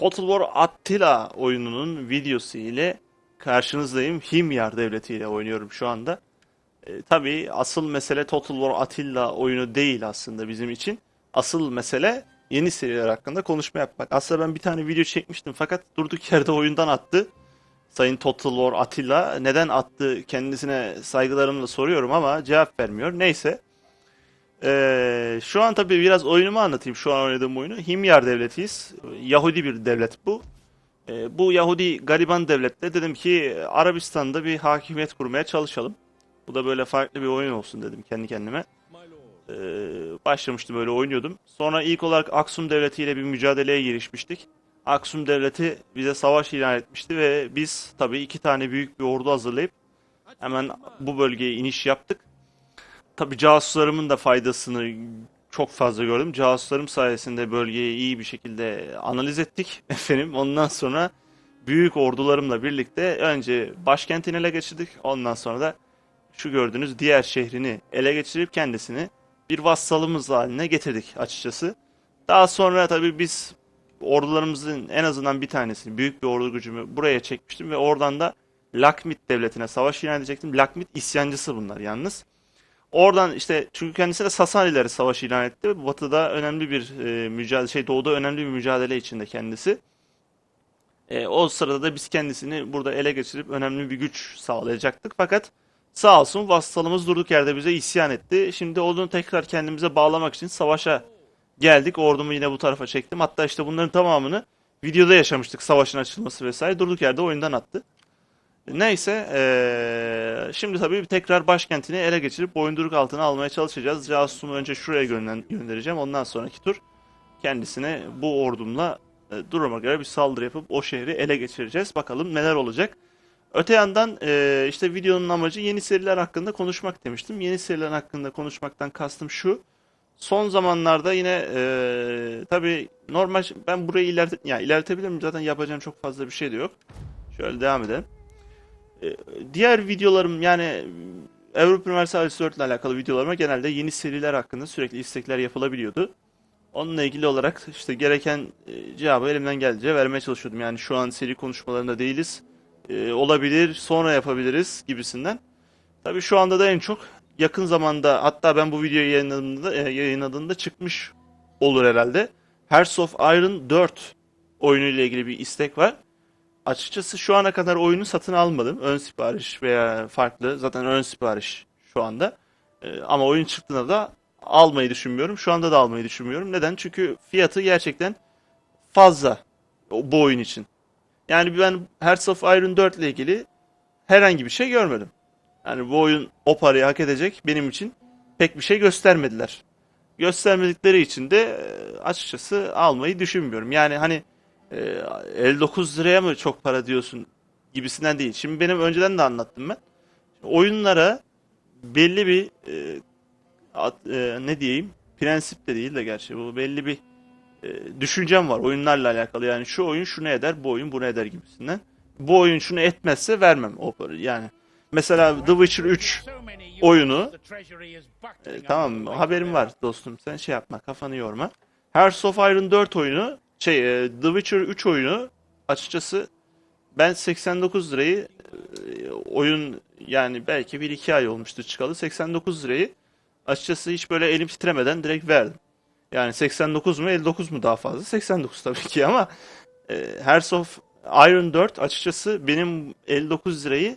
Total War Attila oyununun videosu ile karşınızdayım. Himyar Devleti ile oynuyorum şu anda. E, tabii asıl mesele Total War Attila oyunu değil aslında bizim için. Asıl mesele yeni seriler hakkında konuşma yapmak. Aslında ben bir tane video çekmiştim fakat durduk yerde oyundan attı. Sayın Total War Attila neden attı kendisine saygılarımla soruyorum ama cevap vermiyor. Neyse. Ee, şu an tabii biraz oyunumu anlatayım. Şu an oynadığım oyunu. Himyar devletiyiz. Yahudi bir devlet bu. Ee, bu Yahudi gariban devlette dedim ki Arabistan'da bir hakimiyet kurmaya çalışalım. Bu da böyle farklı bir oyun olsun dedim kendi kendime. Ee, başlamıştım böyle oynuyordum. Sonra ilk olarak Aksum devleti ile bir mücadeleye girişmiştik. Aksum devleti bize savaş ilan etmişti ve biz tabii iki tane büyük bir ordu hazırlayıp hemen bu bölgeye iniş yaptık. Tabii casuslarımın da faydasını çok fazla gördüm. Casuslarım sayesinde bölgeyi iyi bir şekilde analiz ettik efendim. Ondan sonra büyük ordularımla birlikte önce başkentini ele geçirdik. Ondan sonra da şu gördüğünüz diğer şehrini ele geçirip kendisini bir vassalımız haline getirdik açıkçası. Daha sonra tabii biz ordularımızın en azından bir tanesini, büyük bir ordu gücümü buraya çekmiştim ve oradan da Lakmit devletine savaş ilan edecektim. Lakmit isyancısı bunlar yalnız. Oradan işte çünkü kendisi de Sasanileri savaşı ilan etti. Batı'da önemli bir e, mücadele, şey Doğu'da önemli bir mücadele içinde kendisi. E, o sırada da biz kendisini burada ele geçirip önemli bir güç sağlayacaktık. Fakat sağ olsun vassalımız durduk yerde bize isyan etti. Şimdi onu tekrar kendimize bağlamak için savaşa geldik. Ordumu yine bu tarafa çektim. Hatta işte bunların tamamını videoda yaşamıştık. Savaşın açılması vesaire. Durduk yerde oyundan attı. Neyse, eee, şimdi tabii tekrar başkentini ele geçirip boyunduruk altına almaya çalışacağız. Casusumu önce şuraya gönder- göndereceğim. Ondan sonraki tur kendisine bu ordumla e, duruma göre bir saldırı yapıp o şehri ele geçireceğiz. Bakalım neler olacak. Öte yandan e, işte videonun amacı yeni seriler hakkında konuşmak demiştim. Yeni seriler hakkında konuşmaktan kastım şu. Son zamanlarda yine e, tabii normal ben burayı ilerite, yani ilerletebilirim zaten yapacağım çok fazla bir şey de yok. Şöyle devam edelim. E, Diğer videolarım yani Avrupa Universalis 4 ile alakalı videolarıma genelde yeni seriler hakkında sürekli istekler yapılabiliyordu. Onunla ilgili olarak işte gereken e, cevabı elimden geldiğince vermeye çalışıyordum. Yani şu an seri konuşmalarında değiliz. E, olabilir, sonra yapabiliriz gibisinden. Tabii şu anda da en çok yakın zamanda hatta ben bu videoyu yayınladığımda, yayınladığımda çıkmış olur herhalde. Hearts of Iron 4 oyunu ile ilgili bir istek var. Açıkçası şu ana kadar oyunu satın almadım. Ön sipariş veya farklı. Zaten ön sipariş şu anda. Ee, ama oyun çıktığında da almayı düşünmüyorum. Şu anda da almayı düşünmüyorum. Neden? Çünkü fiyatı gerçekten fazla bu oyun için. Yani ben Hearts of Iron 4 ile ilgili herhangi bir şey görmedim. Yani bu oyun o parayı hak edecek benim için pek bir şey göstermediler. Göstermedikleri için de e, açıkçası almayı düşünmüyorum. Yani hani e, 59 liraya mı çok para diyorsun gibisinden değil. Şimdi benim önceden de anlattım ben. Oyunlara belli bir e, at- e, ne diyeyim prensip de değil de gerçi bu belli bir e, düşüncem var oyunlarla alakalı. Yani şu oyun şunu eder, bu oyun bunu eder gibisinden. Bu oyun şunu etmezse vermem o parayı. Yani mesela The Witcher 3 oyunu e, tamam haberim var dostum. Sen şey yapma, kafanı yorma. Hearts of Iron 4 oyunu, şey, e, The Witcher 3 oyunu açıkçası ben 89 lirayı e, oyun yani belki 1-2 ay olmuştu çıkalı. 89 lirayı açıkçası hiç böyle elim titremeden direkt verdim. Yani 89 mu 59 mu daha fazla? 89 tabii ki ama e, Hearts of Iron 4 açıkçası benim 59 lirayı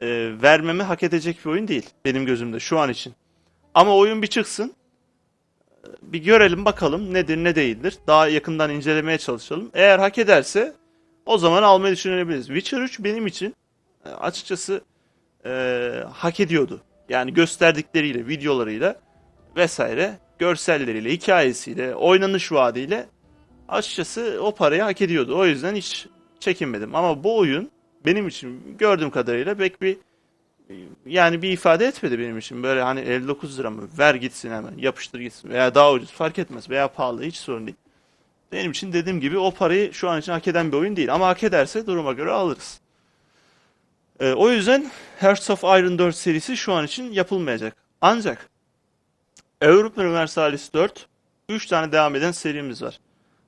e, vermemi hak edecek bir oyun değil benim gözümde şu an için. Ama oyun bir çıksın. Bir görelim bakalım nedir ne değildir. Daha yakından incelemeye çalışalım. Eğer hak ederse o zaman almayı düşünebiliriz. Witcher 3 benim için e, açıkçası e, hak ediyordu. Yani gösterdikleriyle, videolarıyla vesaire, görselleriyle, hikayesiyle, oynanış vaadiyle açıkçası o parayı hak ediyordu. O yüzden hiç çekinmedim. Ama bu oyun benim için gördüğüm kadarıyla pek bir yani bir ifade etmedi benim için. Böyle hani 59 lira mı ver gitsin hemen yapıştır gitsin veya daha ucuz fark etmez veya pahalı hiç sorun değil. Benim için dediğim gibi o parayı şu an için hak eden bir oyun değil ama hak ederse duruma göre alırız. Ee, o yüzden Hearts of Iron 4 serisi şu an için yapılmayacak. Ancak Europa Universalis 4 3 tane devam eden serimiz var.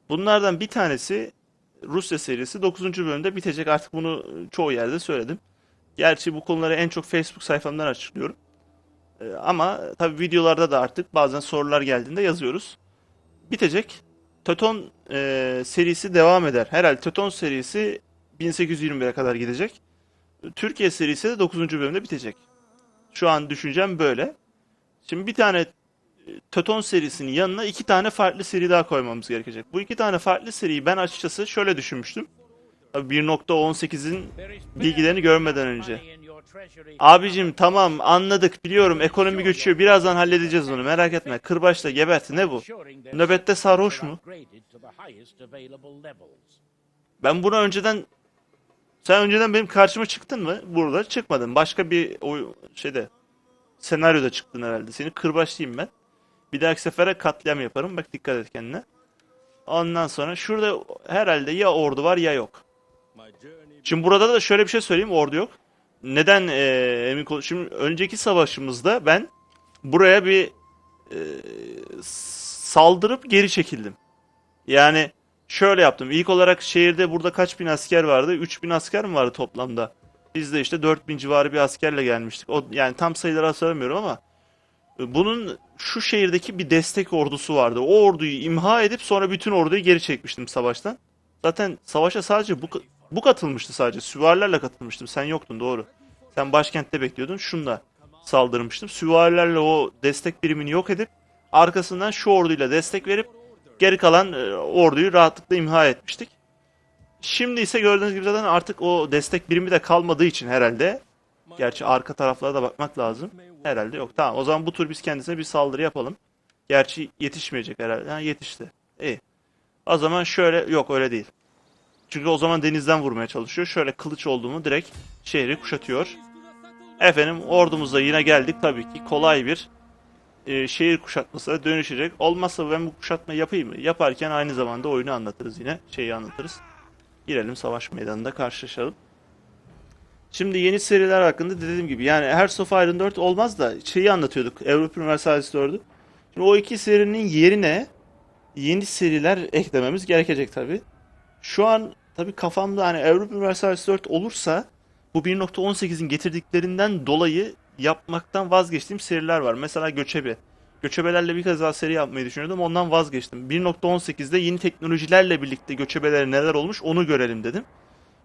Bunlardan bir tanesi Rusya serisi 9. bölümde bitecek. Artık bunu çoğu yerde söyledim. Gerçi bu konuları en çok Facebook sayfamdan açıklıyorum. Ee, ama tabii videolarda da artık bazen sorular geldiğinde yazıyoruz. Bitecek. Töton e, serisi devam eder. Herhalde Töton serisi 1821'e kadar gidecek. Türkiye serisi de 9. bölümde bitecek. Şu an düşüncem böyle. Şimdi bir tane e, Töton serisinin yanına iki tane farklı seri daha koymamız gerekecek. Bu iki tane farklı seriyi ben açıkçası şöyle düşünmüştüm. Tabii 1.18'in bilgilerini görmeden önce. Abicim tamam anladık biliyorum ekonomi göçüyor birazdan halledeceğiz onu merak etme. Kırbaçla gebert ne bu? Nöbette sarhoş mu? Ben buna önceden sen önceden benim karşıma çıktın mı? Burada çıkmadın. Başka bir o şeyde senaryoda çıktın herhalde. Seni kırbaçlayayım ben. Bir dahaki sefere katliam yaparım. Bak dikkat et kendine. Ondan sonra şurada herhalde ya ordu var ya yok. Şimdi burada da şöyle bir şey söyleyeyim. Ordu yok. Neden eee emin kol- Şimdi önceki savaşımızda ben buraya bir eee, saldırıp geri çekildim. Yani şöyle yaptım. İlk olarak şehirde burada kaç bin asker vardı? 3000 asker mi vardı toplamda? Biz de işte 4000 civarı bir askerle gelmiştik. O yani tam sayıları hatırlamıyorum ama e, bunun şu şehirdeki bir destek ordusu vardı. O orduyu imha edip sonra bütün orduyu geri çekmiştim savaştan. Zaten savaşa sadece bu bu katılmıştı sadece. Süvarilerle katılmıştım. Sen yoktun doğru. Sen başkentte bekliyordun. Şunla saldırmıştım. Süvarilerle o destek birimini yok edip arkasından şu orduyla destek verip geri kalan e, orduyu rahatlıkla imha etmiştik. Şimdi ise gördüğünüz gibi zaten artık o destek birimi de kalmadığı için herhalde. Gerçi arka taraflara da bakmak lazım. Herhalde yok. Tamam o zaman bu tur biz kendisine bir saldırı yapalım. Gerçi yetişmeyecek herhalde. Ha yetişti. İyi. O zaman şöyle yok öyle değil. Çünkü o zaman denizden vurmaya çalışıyor. Şöyle kılıç olduğumu direkt şehri kuşatıyor. Efendim ordumuzla yine geldik. Tabii ki kolay bir e, şehir kuşatmasına dönüşecek. Olmazsa ben bu kuşatmayı yapayım mı? Yaparken aynı zamanda oyunu anlatırız yine. Şeyi anlatırız. Girelim savaş meydanında karşılaşalım. Şimdi yeni seriler hakkında dediğim gibi yani Hearts of Iron 4 olmaz da şeyi anlatıyorduk. Avrupa Universalis 4'ü. Şimdi o iki serinin yerine yeni seriler eklememiz gerekecek tabii. Şu an tabii kafamda hani Avrupa Universalis 4 olursa bu 1.18'in getirdiklerinden dolayı yapmaktan vazgeçtiğim seriler var. Mesela Göçebe. Göçebelerle bir kez daha seri yapmayı düşünüyordum. Ondan vazgeçtim. 1.18'de yeni teknolojilerle birlikte göçebelere neler olmuş onu görelim dedim.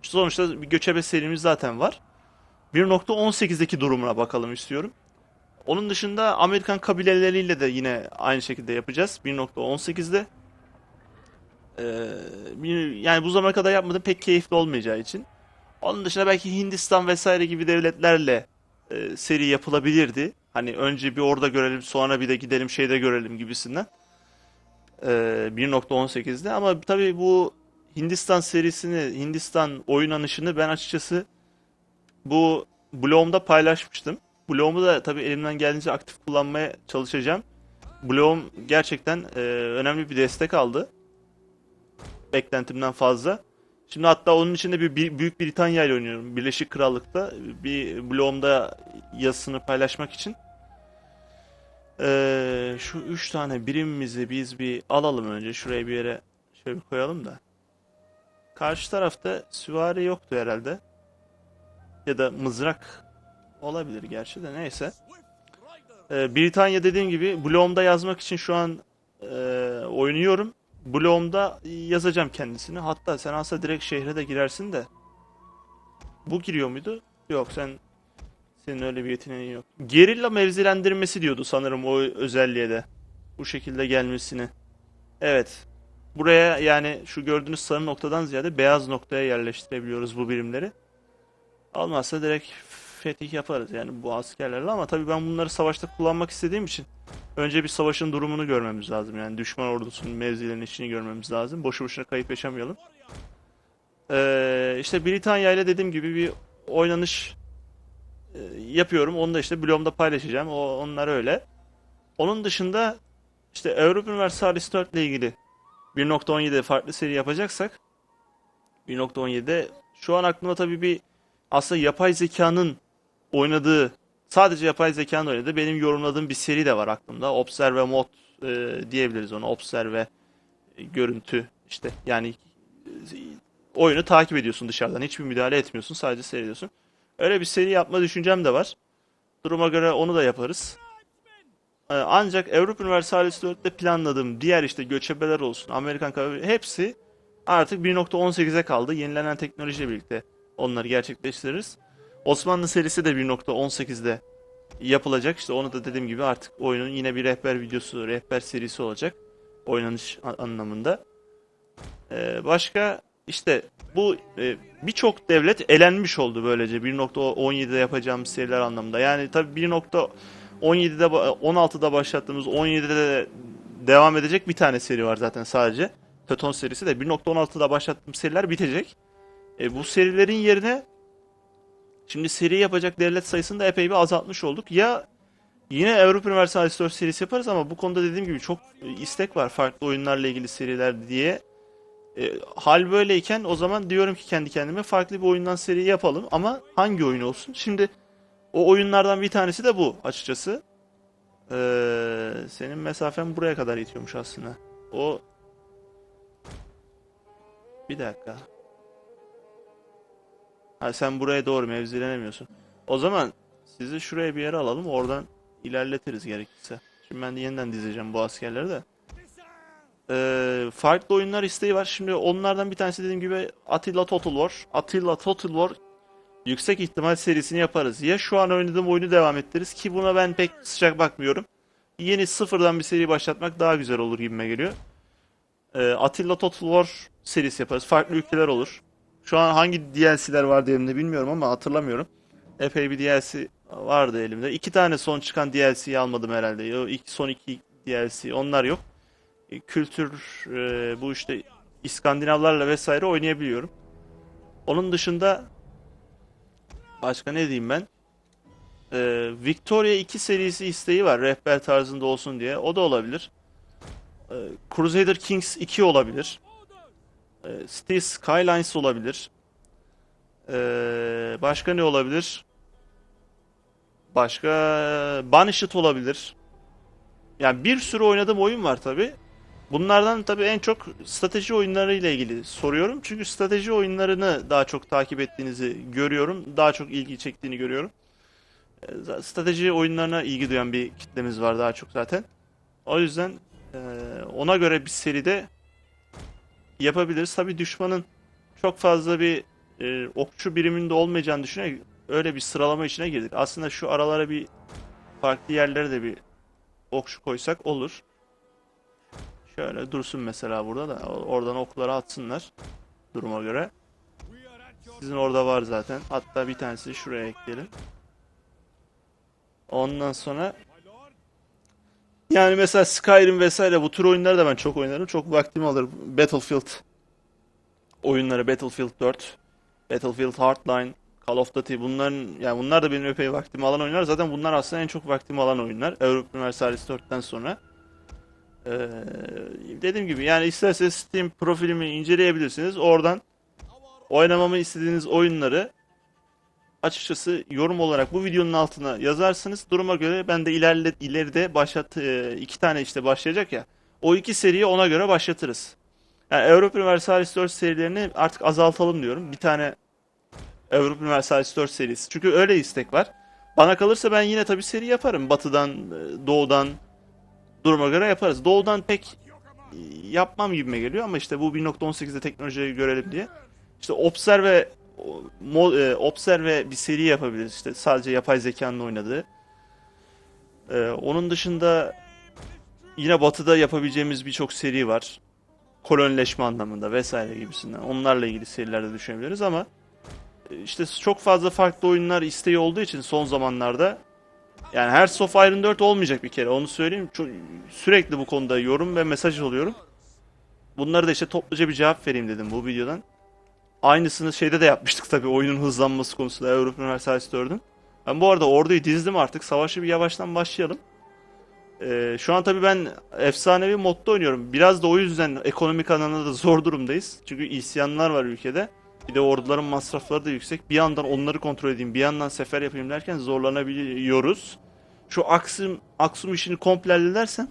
İşte sonuçta bir göçebe serimiz zaten var. 1.18'deki durumuna bakalım istiyorum. Onun dışında Amerikan kabileleriyle de yine aynı şekilde yapacağız. 1.18'de. Ee, yani bu zamana kadar yapmadım pek keyifli olmayacağı için. Onun dışında belki Hindistan vesaire gibi devletlerle e, seri yapılabilirdi. Hani önce bir orada görelim sonra bir de gidelim şeyde görelim gibisinden. Ee, 1.18'de ama tabii bu Hindistan serisini, Hindistan oynanışını ben açıkçası bu blogumda paylaşmıştım. Blogumu da tabii elimden geldiğince aktif kullanmaya çalışacağım. Blogum gerçekten e, önemli bir destek aldı. Beklentimden fazla. Şimdi hatta onun içinde bir, bir Büyük Britanya ile oynuyorum. Birleşik Krallık'ta bir blogumda yazısını paylaşmak için. Ee, şu üç tane birimimizi biz bir alalım önce. Şuraya bir yere şöyle bir koyalım da. Karşı tarafta süvari yoktu herhalde. Ya da mızrak olabilir gerçi de neyse. Ee, Britanya dediğim gibi blogumda yazmak için şu an e, oynuyorum. Blogumda yazacağım kendisini. Hatta sen aslında direkt şehre de girersin de. Bu giriyor muydu? Yok sen senin öyle bir yeteneğin yok. Gerilla mevzilendirmesi diyordu sanırım o özelliğe de. Bu şekilde gelmesini. Evet. Buraya yani şu gördüğünüz sarı noktadan ziyade beyaz noktaya yerleştirebiliyoruz bu birimleri. Olmazsa direkt fetih yaparız yani bu askerlerle ama tabii ben bunları savaşta kullanmak istediğim için önce bir savaşın durumunu görmemiz lazım. Yani düşman ordusunun mevzilerinin içini görmemiz lazım. Boşu boşuna kayıp yaşamayalım. Ee, işte Britanya ile dediğim gibi bir oynanış e, yapıyorum. Onu da işte blogumda paylaşacağım. O, onlar öyle. Onun dışında işte Avrupa Universalis 4 ile ilgili 1.17 farklı seri yapacaksak 1.17'de şu an aklıma tabii bir aslında yapay zekanın oynadığı sadece yapay zekanın oynadığı benim yorumladığım bir seri de var aklımda. Observe Mod e, diyebiliriz ona. Observe e, görüntü işte yani e, oyunu takip ediyorsun dışarıdan. Hiçbir müdahale etmiyorsun. Sadece seyrediyorsun. Öyle bir seri yapma düşüncem de var. Duruma göre onu da yaparız. Ee, Ancak Avrupa Universalis 4'te planladığım diğer işte göçebeler olsun, Amerikan kahve hepsi artık 1.18'e kaldı. Yenilenen teknolojiyle birlikte onları gerçekleştiririz. Osmanlı serisi de 1.18'de yapılacak. İşte onu da dediğim gibi artık oyunun yine bir rehber videosu, rehber serisi olacak. Oynanış anlamında. Ee, başka işte bu e, birçok devlet elenmiş oldu böylece 1.17'de yapacağımız seriler anlamında. Yani tabii 1.17'de ba- 16'da başlattığımız 17'de de devam edecek bir tane seri var zaten sadece. Teton serisi de 1.16'da başlattığım seriler bitecek. E, bu serilerin yerine şimdi seri yapacak devlet sayısını da epey bir azaltmış olduk. Ya yine Avrupa Universalis 4 serisi yaparız ama bu konuda dediğim gibi çok e, istek var farklı oyunlarla ilgili seriler diye. E, hal böyleyken o zaman diyorum ki kendi kendime farklı bir oyundan seri yapalım ama hangi oyun olsun? Şimdi o oyunlardan bir tanesi de bu açıkçası. Ee, senin mesafen buraya kadar yetiyormuş aslında. O bir dakika. Ha sen buraya doğru mevzilenemiyorsun. O zaman sizi şuraya bir yere alalım oradan ilerletiriz gerekirse. Şimdi ben de yeniden dizeceğim bu askerleri de. Ee, farklı oyunlar isteği var. Şimdi onlardan bir tanesi dediğim gibi Attila Total War. Attila Total War yüksek ihtimal serisini yaparız. Ya şu an oynadığım oyunu devam ettiririz ki buna ben pek sıcak bakmıyorum. Yeni sıfırdan bir seri başlatmak daha güzel olur gibime geliyor. Ee, Attila Total War serisi yaparız. Farklı ülkeler olur. Şu an hangi DLC'ler vardı elimde bilmiyorum ama hatırlamıyorum. Epey bir DLC vardı elimde. İki tane son çıkan DLC'yi almadım herhalde. Ya, ilk, son iki DLC onlar yok. E, Kültür e, bu işte İskandinavlarla vesaire oynayabiliyorum. Onun dışında başka ne diyeyim ben? Ee, Victoria 2 serisi isteği var. Rehber tarzında olsun diye. O da olabilir. Ee, Crusader Kings 2 olabilir. Ee, Cities Skylines olabilir. Ee, başka ne olabilir? Başka Banished olabilir. Yani bir sürü oynadığım oyun var tabi. Bunlardan tabii en çok strateji oyunları ile ilgili soruyorum. Çünkü strateji oyunlarını daha çok takip ettiğinizi görüyorum. Daha çok ilgi çektiğini görüyorum. E, Strateji oyunlarına ilgi duyan bir kitlemiz var daha çok zaten. O yüzden e, ona göre bir seride yapabiliriz. Tabii düşmanın çok fazla bir e, okçu biriminde olmayacağını düşünerek öyle bir sıralama içine girdik. Aslında şu aralara bir farklı yerlere de bir okçu koysak olur. Şöyle dursun mesela burada da oradan okları atsınlar duruma göre. Sizin orada var zaten. Hatta bir tanesi şuraya ekleyelim. Ondan sonra yani mesela Skyrim vesaire bu tür oyunları da ben çok oynarım. Çok vaktimi alır. Battlefield oyunları Battlefield 4, Battlefield Hardline, Call of Duty bunların yani bunlar da benim epey vaktimi alan oyunlar. Zaten bunlar aslında en çok vaktimi alan oyunlar. Avrupa Universalis 4'ten sonra. Ee, dediğim gibi yani isterseniz Steam profilimi inceleyebilirsiniz. Oradan oynamamı istediğiniz oyunları açıkçası yorum olarak bu videonun altına yazarsınız. Duruma göre ben de ilerle, ileride başlat e, iki tane işte başlayacak ya. O iki seriyi ona göre başlatırız. Yani Avrupa Universalis 4 serilerini artık azaltalım diyorum. Bir tane Avrupa Universalis 4 serisi. Çünkü öyle istek var. Bana kalırsa ben yine tabii seri yaparım. Batıdan, e, doğudan duruma göre yaparız. Doğudan pek e, yapmam gibime geliyor ama işte bu 1.18'de teknolojiyi görelim diye. İşte Observe mo- e, Observe bir seri yapabiliriz. İşte sadece yapay zekanın oynadığı. E, onun dışında yine Batı'da yapabileceğimiz birçok seri var. Kolonileşme anlamında vesaire gibisinden. Onlarla ilgili seriler de düşünebiliriz ama e, işte çok fazla farklı oyunlar isteği olduğu için son zamanlarda yani Hearts of Iron 4 olmayacak bir kere onu söyleyeyim. Çok, sürekli bu konuda yorum ve mesaj alıyorum. Bunları da işte topluca bir cevap vereyim dedim bu videodan. Aynısını şeyde de yapmıştık tabii oyunun hızlanması konusunda Avrupa Universalis 4'ün. Ben bu arada orduyu dizdim artık. Savaşı bir yavaştan başlayalım. Ee, şu an tabii ben efsanevi modda oynuyorum. Biraz da o yüzden ekonomik anlamda da zor durumdayız. Çünkü isyanlar var ülkede. Bir de orduların masrafları da yüksek. Bir yandan onları kontrol edeyim, bir yandan sefer yapayım derken zorlanabiliyoruz. Şu Aksum, Aksum işini komple halledersem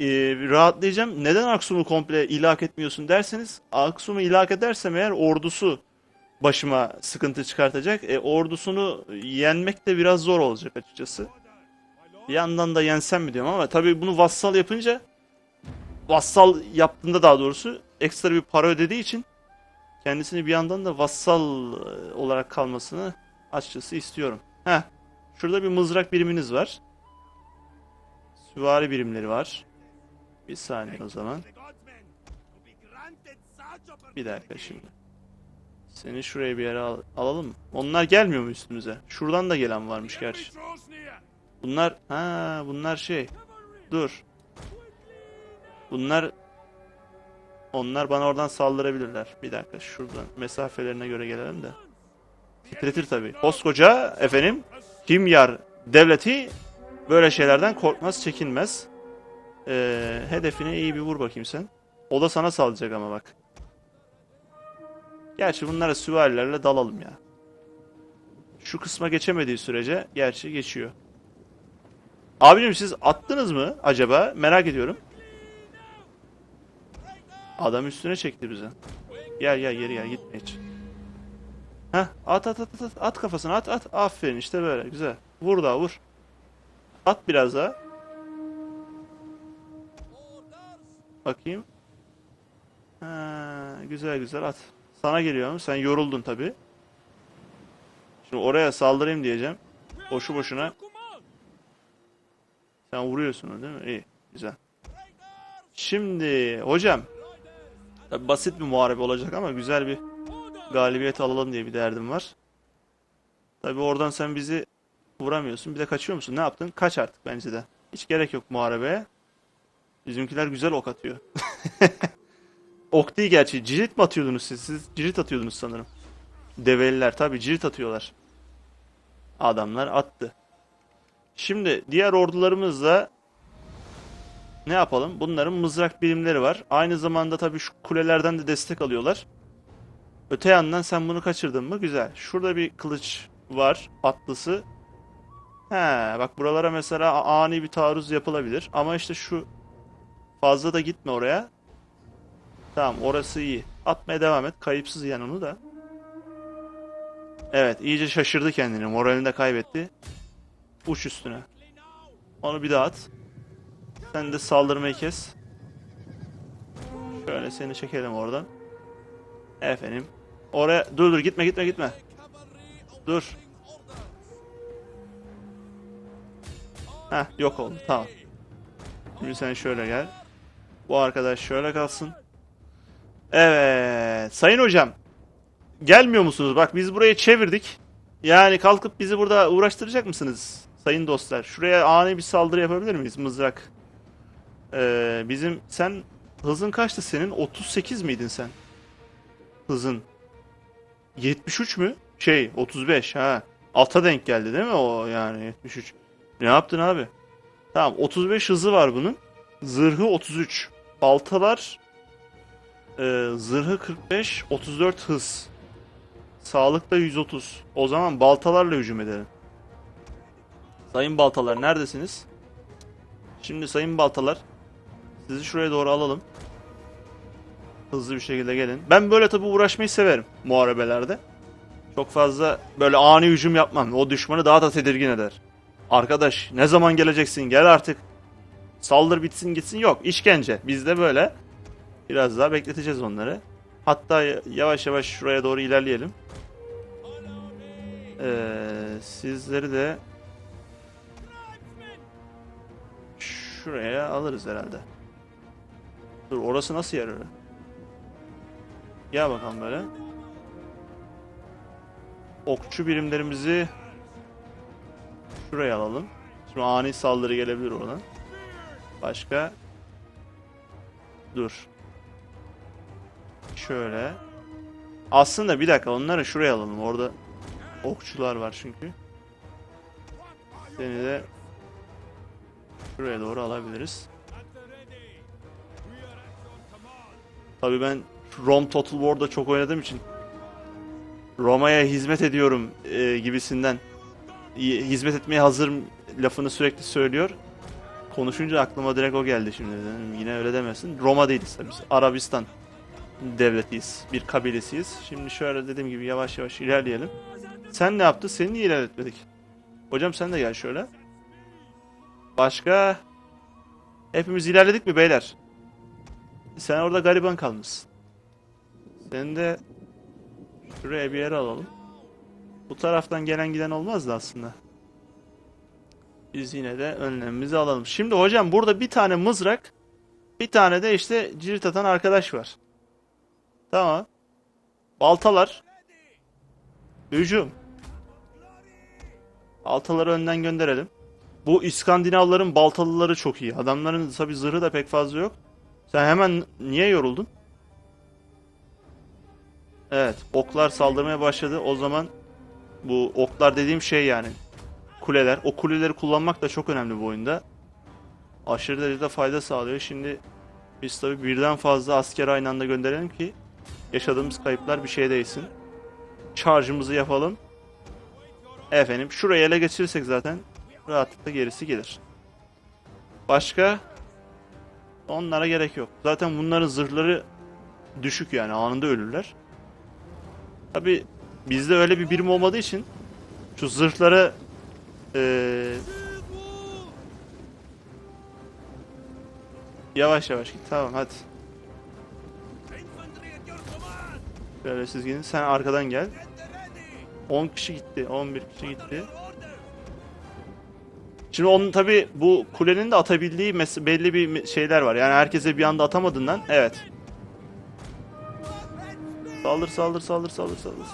e, rahatlayacağım. Neden Aksum'u komple ilhak etmiyorsun derseniz Aksum'u ilhak edersem eğer ordusu başıma sıkıntı çıkartacak. E, ordusunu yenmek de biraz zor olacak açıkçası. Bir yandan da yensem mi diyorum ama tabii bunu vassal yapınca vassal yaptığında daha doğrusu ekstra bir para ödediği için kendisini bir yandan da vassal e, olarak kalmasını açıkçası istiyorum. Heh. Şurada bir mızrak biriminiz var. Süvari birimleri var. Bir saniye o zaman. Bir dakika şimdi. Seni şuraya bir yere al- alalım mı? Onlar gelmiyor mu üstümüze? Şuradan da gelen varmış gerçi. Bunlar ha bunlar şey. Dur. Bunlar onlar bana oradan saldırabilirler. Bir dakika şuradan mesafelerine göre gelelim de. Titretir tabii. Koskoca efendim Himyar devleti böyle şeylerden korkmaz, çekinmez. Ee, hedefine iyi bir vur bakayım sen. O da sana saldıracak ama bak. Gerçi bunlara süvarilerle dalalım ya. Şu kısma geçemediği sürece gerçi geçiyor. Abicim siz attınız mı acaba? Merak ediyorum. Adam üstüne çekti bizi. Gel gel geri gel gitme hiç. Heh at at at at at kafasına at at. Aferin işte böyle güzel. Vur daha vur. At biraz daha. Bakayım. Ha, güzel güzel at. Sana geliyor mu? Sen yoruldun tabi. Şimdi oraya saldırayım diyeceğim. Boşu boşuna. Sen vuruyorsun değil mi? İyi. Güzel. Şimdi hocam. Tabi basit bir muharebe olacak ama güzel bir galibiyet alalım diye bir derdim var. Tabi oradan sen bizi vuramıyorsun. Bir de kaçıyor musun? Ne yaptın? Kaç artık bence de. Hiç gerek yok muharebeye. Bizimkiler güzel ok atıyor. ok değil gerçi. Cirit mi atıyordunuz siz? Siz cirit atıyordunuz sanırım. Develiler tabi cirit atıyorlar. Adamlar attı. Şimdi diğer ordularımızla ne yapalım? Bunların mızrak birimleri var. Aynı zamanda tabii şu kulelerden de destek alıyorlar. Öte yandan sen bunu kaçırdın mı? Güzel. Şurada bir kılıç var. Atlısı. He, bak buralara mesela ani bir taarruz yapılabilir. Ama işte şu fazla da gitme oraya. Tamam orası iyi. Atmaya devam et. Kayıpsız yani onu da. Evet iyice şaşırdı kendini. Moralini de kaybetti. Uç üstüne. Onu bir daha at. Sen de saldırmayı kes. Şöyle seni çekelim oradan. Efendim. Oraya dur dur gitme gitme gitme. Dur. Heh yok oldu tamam. Şimdi sen şöyle gel. Bu arkadaş şöyle kalsın. Evet. Sayın hocam. Gelmiyor musunuz? Bak biz burayı çevirdik. Yani kalkıp bizi burada uğraştıracak mısınız? Sayın dostlar. Şuraya ani bir saldırı yapabilir miyiz? Mızrak. Ee, bizim sen hızın kaçtı senin? 38 miydin sen? Hızın. 73 mü? Şey 35 ha. Alta denk geldi değil mi o yani 73. Ne yaptın abi? Tamam 35 hızı var bunun. Zırhı 33. Baltalar e, zırhı 45, 34 hız. Sağlıkta 130. O zaman baltalarla hücum edelim. Sayın baltalar neredesiniz? Şimdi sayın baltalar sizi şuraya doğru alalım. Hızlı bir şekilde gelin. Ben böyle tabi uğraşmayı severim muharebelerde. Çok fazla böyle ani hücum yapmam. O düşmanı daha da tedirgin eder. Arkadaş ne zaman geleceksin gel artık. Saldır bitsin gitsin yok işkence. Biz de böyle biraz daha bekleteceğiz onları. Hatta yavaş yavaş şuraya doğru ilerleyelim. Ee, sizleri de şuraya alırız herhalde. Dur orası nasıl yer? Gel bakalım böyle. Okçu birimlerimizi şuraya alalım. Şimdi ani saldırı gelebilir oradan. Başka. Dur. Şöyle. Aslında bir dakika onları şuraya alalım. Orada okçular var çünkü. Seni de şuraya doğru alabiliriz. Tabii ben Rome Total War'da çok oynadığım için Roma'ya hizmet ediyorum e, gibisinden hizmet etmeye hazırım lafını sürekli söylüyor. Konuşunca aklıma direkt o geldi şimdi. Yine öyle demesin. Roma değiliz biz Arabistan devletiyiz. Bir kabilesiyiz. Şimdi şöyle dediğim gibi yavaş yavaş ilerleyelim. Sen ne yaptın? Seni niye ilerletmedik? Hocam sen de gel şöyle. Başka? Hepimiz ilerledik mi beyler? Sen orada gariban kalmışsın. Seni de şuraya bir yere alalım. Bu taraftan gelen giden olmazdı aslında. Biz yine de önlemimizi alalım. Şimdi hocam burada bir tane mızrak, bir tane de işte cirit atan arkadaş var. Tamam. Baltalar. Hücum. Baltaları önden gönderelim. Bu İskandinavların baltalıları çok iyi. Adamların tabi zırhı da pek fazla yok. Sen hemen niye yoruldun? Evet, oklar saldırmaya başladı. O zaman bu oklar dediğim şey yani kuleler. O kuleleri kullanmak da çok önemli bu oyunda. Aşırı derecede fayda sağlıyor. Şimdi biz tabi birden fazla asker aynı anda gönderelim ki yaşadığımız kayıplar bir şey değilsin. Charge'ımızı yapalım. Efendim şurayı ele geçirirsek zaten rahatlıkla gerisi gelir. Başka? Onlara gerek yok. Zaten bunların zırhları düşük yani anında ölürler. Tabi bizde öyle bir birim olmadığı için şu zırhları eee, yavaş yavaş git tamam hadi. Böyle siz gidin sen arkadan gel. 10 kişi gitti 11 kişi gitti. Şimdi onun tabi bu kulenin de atabildiği belli bir şeyler var. Yani herkese bir anda atamadığından evet. Saldır saldır saldır saldır saldır.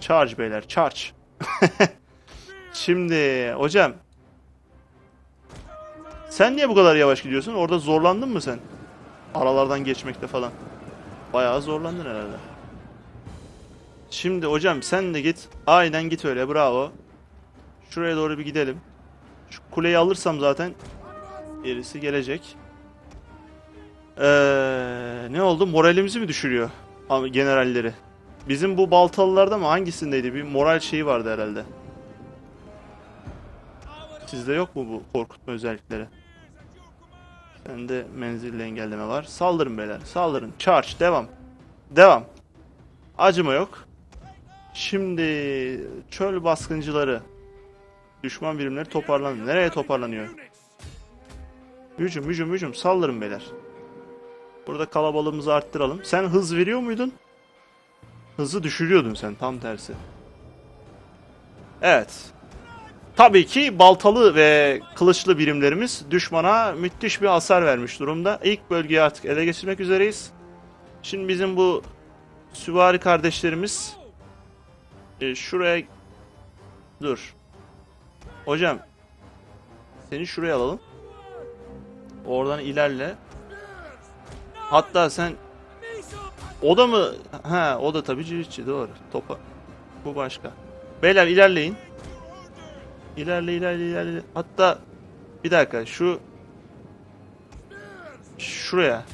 Charge beyler charge. Şimdi hocam. Sen niye bu kadar yavaş gidiyorsun? Orada zorlandın mı sen? Aralardan geçmekte falan. Bayağı zorlandın herhalde. Şimdi hocam sen de git. Aynen git öyle bravo. Şuraya doğru bir gidelim. Şu kuleyi alırsam zaten gerisi gelecek. Ee, ne oldu? Moralimizi mi düşürüyor? Generalleri. Bizim bu baltalılarda mı hangisindeydi? Bir moral şeyi vardı herhalde. Sizde yok mu bu korkutma özellikleri? Sende menzilli engelleme var. Saldırın beyler. Saldırın. Charge. Devam. Devam. Acıma yok. Şimdi çöl baskıncıları. Düşman birimleri toparlandı. Nereye toparlanıyor? Hücum hücum hücum. Saldırın beyler. Burada kalabalığımızı arttıralım. Sen hız veriyor muydun? Hızı düşürüyordun sen tam tersi. Evet. Tabii ki baltalı ve kılıçlı birimlerimiz düşmana müthiş bir hasar vermiş durumda. İlk bölgeyi artık ele geçirmek üzereyiz. Şimdi bizim bu süvari kardeşlerimiz e, şuraya dur. Hocam seni şuraya alalım. Oradan ilerle. Hatta sen o da mı? Ha, o da tabii ciritçi doğru. Topa. Bu başka. Beyler ilerleyin. İlerle ilerle ilerle. Hatta bir dakika şu şuraya.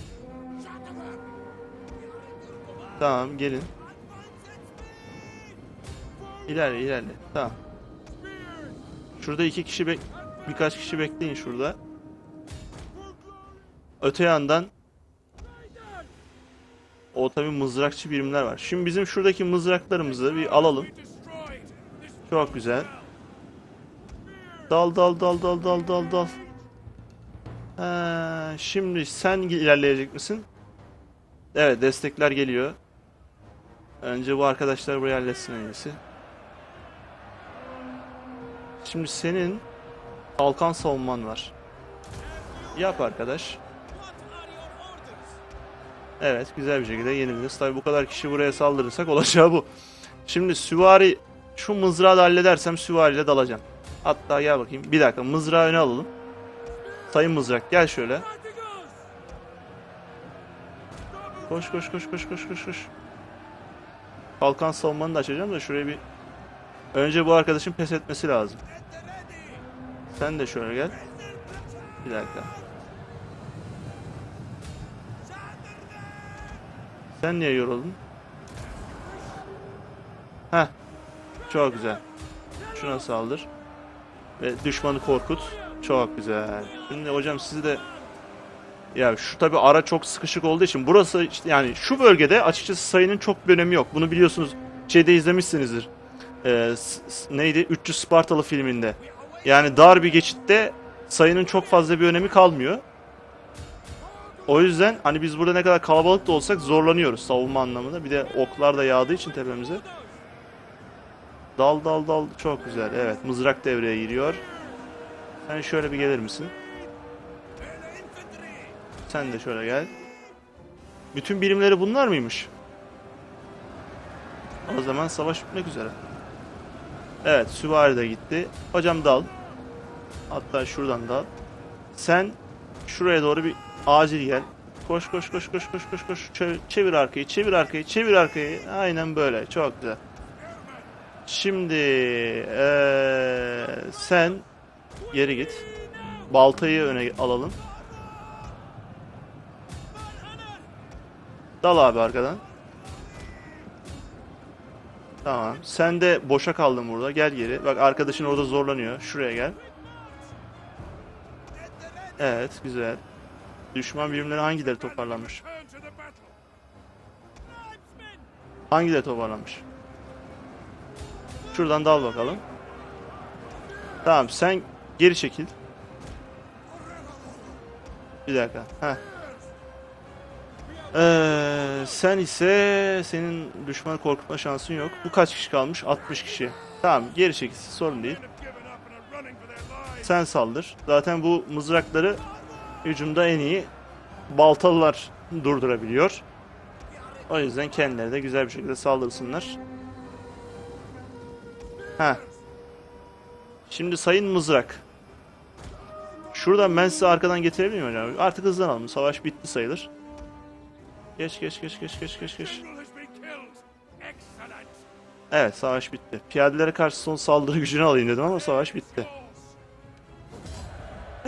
Tamam gelin. İlerle ilerle. Tamam. Şurada iki kişi bek birkaç kişi bekleyin şurada. Öte yandan o tabi mızrakçı birimler var. Şimdi bizim şuradaki mızraklarımızı bir alalım. Çok güzel. Dal dal dal dal dal dal dal. Ha, şimdi sen ilerleyecek misin? Evet destekler geliyor. Önce bu arkadaşlar buraya halletsin en. Şimdi senin kalkan savunman var. Yap arkadaş. Evet güzel bir şekilde yenildiniz. Tabi bu kadar kişi buraya saldırırsak olacağı bu. Şimdi süvari şu mızrağı da halledersem süvariyle dalacağım. Hatta gel bakayım. Bir dakika mızrağı öne alalım. Sayın mızrak gel şöyle. Koş koş koş koş koş koş koş. Kalkan savunmanı da açacağım da şuraya bir... Önce bu arkadaşın pes etmesi lazım. Sen de şöyle gel. Bir dakika. Sen niye yoruldun? Heh. Çok güzel. Şuna saldır. Ve düşmanı korkut. Çok güzel. Şimdi hocam sizi de ya şu tabi ara çok sıkışık olduğu için burası işte yani şu bölgede açıkçası sayının çok bir önemi yok. Bunu biliyorsunuz şeyde izlemişsinizdir. Ee, neydi? 300 Spartalı filminde. Yani dar bir geçitte sayının çok fazla bir önemi kalmıyor. O yüzden hani biz burada ne kadar kalabalık da olsak zorlanıyoruz savunma anlamında. Bir de oklar da yağdığı için tepemize. Dal dal dal çok güzel. Evet mızrak devreye giriyor. Sen şöyle bir gelir misin? Sen de şöyle gel. Bütün birimleri bunlar mıymış? O zaman savaş bitmek üzere. Evet süvari de gitti. Hocam dal. Hatta şuradan dal. Sen şuraya doğru bir acil gel. Koş koş koş koş koş koş koş. Çevir arkayı, çevir arkayı, çevir arkayı. Aynen böyle. Çok güzel. Şimdi eee, sen geri git. Baltayı öne alalım. Dal abi arkadan. Tamam. Sen de boşa kaldın burada. Gel geri. Bak arkadaşın orada zorlanıyor. Şuraya gel. Evet, güzel. Düşman birimleri hangileri toparlanmış? Hangileri toparlanmış? Şuradan dal bakalım. Tamam, sen geri çekil. Bir dakika. Heh. Ee, sen ise senin düşmanı korkutma şansın yok. Bu kaç kişi kalmış? 60 kişi. Tamam, geri çekilsin. Sorun değil. Sen saldır. Zaten bu mızrakları hücumda en iyi baltalılar durdurabiliyor. O yüzden kendileri de güzel bir şekilde saldırsınlar. Ha. Şimdi sayın mızrak. Şuradan ben size arkadan getirebilir miyim hocam? Artık hızlanalım. Savaş bitti sayılır. Geç geç geç geç geç geç geç. Evet savaş bitti. Piyadelere karşı son saldırı gücünü alayım dedim ama savaş bitti.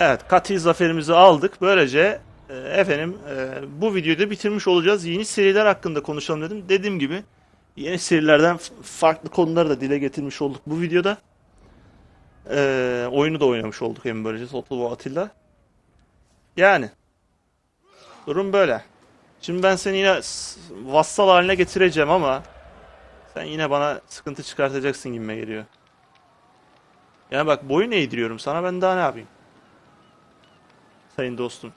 Evet, katil zaferimizi aldık. Böylece e, efendim e, bu videoyu da bitirmiş olacağız. Yeni seriler hakkında konuşalım dedim. Dediğim gibi yeni serilerden farklı konuları da dile getirmiş olduk bu videoda. E, oyunu da oynamış olduk hem böylece Total War Attila. Yani durum böyle. Şimdi ben seni yine vassal haline getireceğim ama sen yine bana sıkıntı çıkartacaksın gibime geliyor. Ya bak boyun eğdiriyorum sana ben daha ne yapayım? Sayın dostum.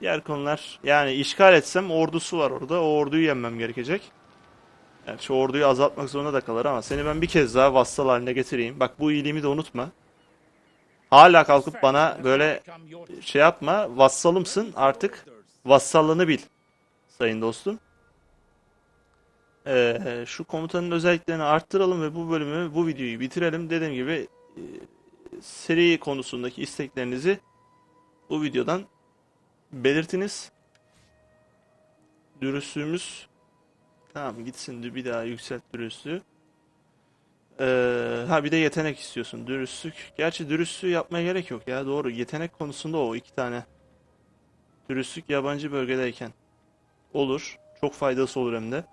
Diğer konular yani işgal etsem ordusu var orada. O orduyu yenmem gerekecek. Yani şu orduyu azaltmak zorunda da kalır ama seni ben bir kez daha vassal haline getireyim. Bak bu iyiliğimi de unutma. Hala kalkıp bana böyle şey yapma. Vassalımsın artık. Vassallığını bil. Sayın dostum. Ee, şu komutanın özelliklerini arttıralım ve bu bölümü, bu videoyu bitirelim. Dediğim gibi e, seri konusundaki isteklerinizi bu videodan belirtiniz. Dürüstlüğümüz tamam gitsin bir daha yükselt dürüstlüğü. Ee, ha bir de yetenek istiyorsun. Dürüstlük. Gerçi dürüstlüğü yapmaya gerek yok ya. Doğru. Yetenek konusunda o iki tane. Dürüstlük yabancı bölgedeyken. Olur. Çok faydası olur hem de.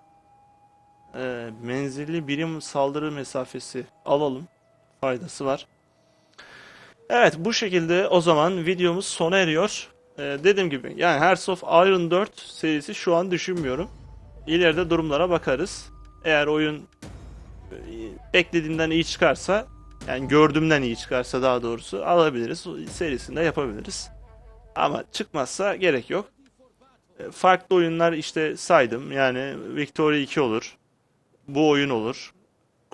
Ee, menzilli birim saldırı mesafesi alalım. Faydası var. Evet bu şekilde o zaman videomuz sona eriyor. Ee, dediğim gibi yani Hearts of Iron 4 serisi şu an düşünmüyorum. İleride durumlara bakarız. Eğer oyun e, beklediğimden iyi çıkarsa yani gördüğümden iyi çıkarsa daha doğrusu alabiliriz. Serisinde yapabiliriz. Ama çıkmazsa gerek yok. E, Farklı oyunlar işte saydım. Yani Victoria 2 olur. Bu oyun olur.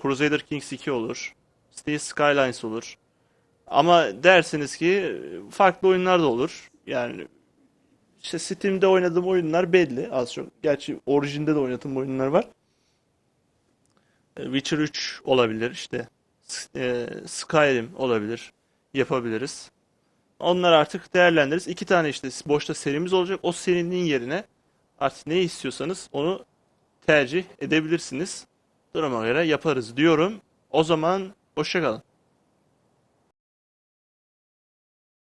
Crusader Kings 2 olur. Cities Skylines olur. Ama dersiniz ki farklı oyunlar da olur. Yani işte Steam'de oynadığım oyunlar belli az çok. Gerçi orijinde de oynadığım oyunlar var. E, Witcher 3 olabilir işte. E, Skyrim olabilir. Yapabiliriz. Onları artık değerlendiririz. İki tane işte boşta serimiz olacak. O serinin yerine artık ne istiyorsanız onu tercih edebilirsiniz. Duruma göre yaparız diyorum. O zaman hoşça kalın.